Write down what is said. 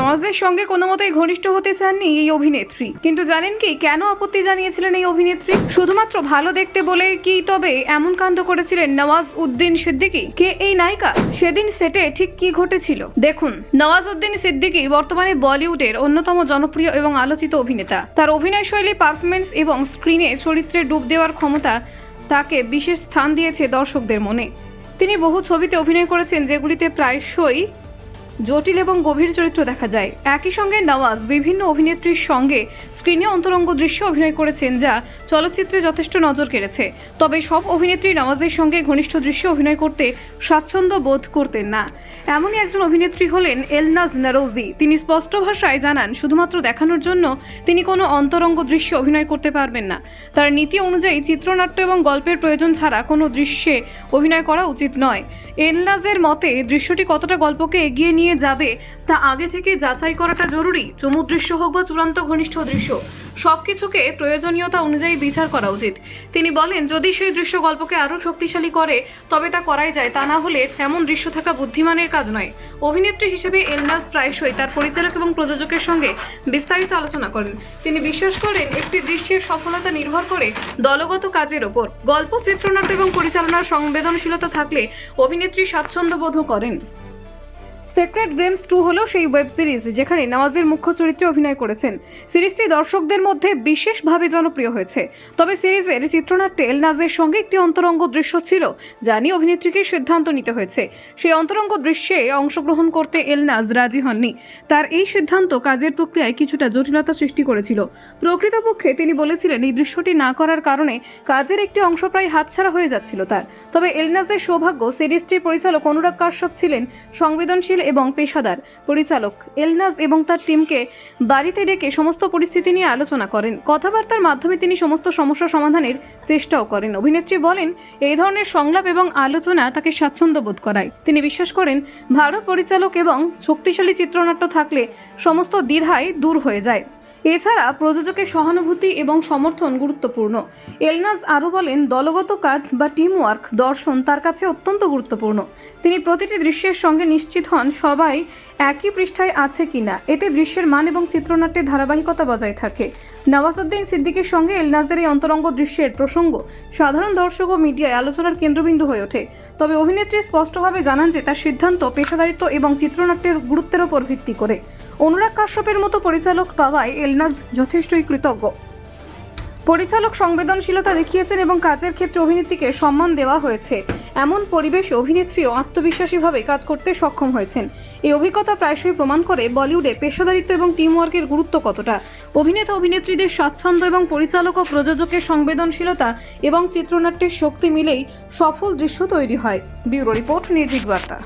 নওয়াজের সঙ্গে কোনো মতেই ঘনিষ্ঠ হতে চাননি এই অভিনেত্রী। কিন্তু জানেন কি, কেন আপত্তি জানিয়েছিলেন এই অভিনেত্রী? শুধুমাত্র ভালো দেখতে বলে কি তবে এমন কাণ্ড করেছিলেন নওয়াজ উদ্দিন সিদ্দিকী? কে এই নায়িকা? সেদিন সেটে ঠিক কি ঘটেছিল? দেখুন, নওয়াজ উদ্দিন সিদ্দিকী বর্তমানে বলিউডের অন্যতম জনপ্রিয় এবং আলোচিত অভিনেতা। তার অভিনয় শৈলী পারফরমেন্স এবং স্ক্রিনে চরিত্রে ডুব দেওয়ার ক্ষমতা তাকে বিশেষ স্থান দিয়েছে দর্শকদের মনে। তিনি বহু ছবিতে অভিনয় করেছেন, যেগুলিতে প্রায়শই জটিল এবং গভীর চরিত্র দেখা যায়। একই সঙ্গে নওয়াজ বিভিন্ন অভিনেত্রীর সঙ্গে স্ক্রিনে অন্তরঙ্গ দৃশ্য অভিনয় করেছেন যা চলচ্চিত্রে যথেষ্ট নজর কেড়েছে। তবে সব অভিনেত্রী নওয়াজের সঙ্গে ঘনিষ্ঠ দৃশ্য অভিনয় করতে স্বাচ্ছন্দ্য বোধ করতেন না। এমনই একজন অভিনেত্রী হলেন এলনাজ নারৌজি। তিনি স্পষ্ট ভাষায় জানান, শুধুমাত্র দেখানোর জন্য তিনি কোনো অন্তরঙ্গ দৃশ্যে অভিনয় করতে পারবেন না। তার নীতি অনুযায়ী চিত্রনাট্য এবং গল্পের প্রয়োজন ছাড়া কোনো দৃশ্যে অভিনয় করা উচিত নয়। এলনাজের মতে, দৃশ্যটি কতটা গল্পকে এগিয়ে নিয়ে যাবে, তা আগে থেকে যাচাই করাটা জরুরি। চমুক দৃশ্য হোক বা চূড়ান্ত ঘনিষ্ঠ দৃশ্য সব কিছুকে প্রয়োজনীয়তা অনুযায়ী বিচার করা উচিত। তিনি বলেন, যদি সেই দৃশ্য গল্পকে আরও শক্তিশালী করে, তবে তা করাই যায়, তা না হলে তেমন দৃশ্য থাকা বুদ্ধিমানের কাজ নয়। অভিনেত্রী হিসেবে এলনাজ প্রায়শই তার পরিচালক এবং প্রযোজকের সঙ্গে বিস্তারিত আলোচনা করেন। তিনি বিশ্বাস করেন, একটি দৃশ্যের সফলতা নির্ভর করে দলগত কাজের ওপর। গল্প, চিত্রনাট্য এবং পরিচালনার সংবেদনশীলতা থাকলে অভিনেত্রী স্বাচ্ছন্দ্য বোধও করেন। সেক্রেট গেমস টু হলো সেই ওয়েব সিরিজ যেখানে নওয়াজের মুখ্য চরিত্রে অভিনয় করেছেন। সিরিজটি দর্শকদের মধ্যে বিশেষভাবে জনপ্রিয় হয়েছে। তবে সিরিজের চিত্রনাট্যে এলনাজের সঙ্গে একটি অন্তরঙ্গ দৃশ্য ছিল, যা নিয়ে অভিনেত্রীকে সিদ্ধান্ত নিতে হয়েছে। সেই অন্তরঙ্গ দৃশ্যে অংশগ্রহণ করতে এলনাজ রাজি হননি। তার এই সিদ্ধান্ত কাজের প্রক্রিয়ায় কিছুটা জটিলতা সৃষ্টি করেছিল। প্রকৃতপক্ষে তিনি বলেছিলেন, এই দৃশ্যটি না করার কারণে কাজের একটি অংশ প্রায় হাতছাড়া হয়ে যাচ্ছিল তার। তবে এলনাজের সৌভাগ্য সিরিজটির পরিচালক অনুরাগ কাশ্যপ ছিলেন, সংবেদনশীল এবং পেশাদার পরিচালক এলনাজ এবং তার টিমকে বাড়িতে ডেকে সমস্ত পরিস্থিতি নিয়ে আলোচনা করেন। কথাবার্তার মাধ্যমে তিনি সমস্ত সমস্যা সমাধানের চেষ্টাও করেন। অভিনেত্রী বলেন, এই ধরনের সংলাপ এবং আলোচনা তাকে স্বাচ্ছন্দ্য বোধ করায়। তিনি বিশ্বাস করেন ভারত পরিচালক এবং শক্তিশালী চিত্রনাট্য থাকলে সমস্ত দ্বিধায় দূর হয়ে যায়। এছাড়া প্রযোজকের সহানুভূতি এবং সমর্থন গুরুত্বপূর্ণ। এলনাজ আরও বলেন, দলগত কাজ বা টিম ওয়ার্ক দর্শন তার কাছে অত্যন্ত গুরুত্বপূর্ণ। তিনি প্রতিটি দৃশ্যের সঙ্গে নিশ্চিত হন সবাই একই পৃষ্ঠায় আছে কিনা এতে দৃশ্যের মান এবং চিত্রনাট্যের ধারাবাহিকতা বজায় থাকে। নওয়াজউদ্দিন সিদ্দিকের সঙ্গে এলনাজদের এই অন্তরঙ্গ দৃশ্যের প্রসঙ্গ সাধারণ দর্শক ও মিডিয়ায় আলোচনার কেন্দ্রবিন্দু হয়ে ওঠে। তবে অভিনেত্রী স্পষ্টভাবে জানান যে তার সিদ্ধান্ত, পেশাদারিত্ব এবং চিত্রনাট্যের গুরুত্বের ওপর ভিত্তি করে। অনুরাগ কাশ্যপের মতো পরিচালক পাওয়ায় এলনাজ যথেষ্টই কৃতজ্ঞ। পরিচালক সংবেদনশীলতা দেখিয়েছেন এবং কাজের ক্ষেত্রে অভিনেত্রীকে সম্মান দেওয়া হয়েছে। এমন পরিবেশে অভিনেত্রীও আত্মবিশ্বাসীভাবে কাজ করতে সক্ষম হয়েছেন। এই অভিজ্ঞতা প্রায়শই প্রমাণ করে বলিউডে পেশাদারিত্ব এবং টিমওয়ার্কের গুরুত্ব কতটা। অভিনেতা অভিনেত্রীদের স্বাচ্ছন্দ্য এবং পরিচালক ও প্রযোজকের সংবেদনশীলতা এবং চিত্রনাট্যের শক্তি মিলেই সফল দৃশ্য তৈরি হয়। ব্যুরো রিপোর্ট নির্ভীক বার্তা।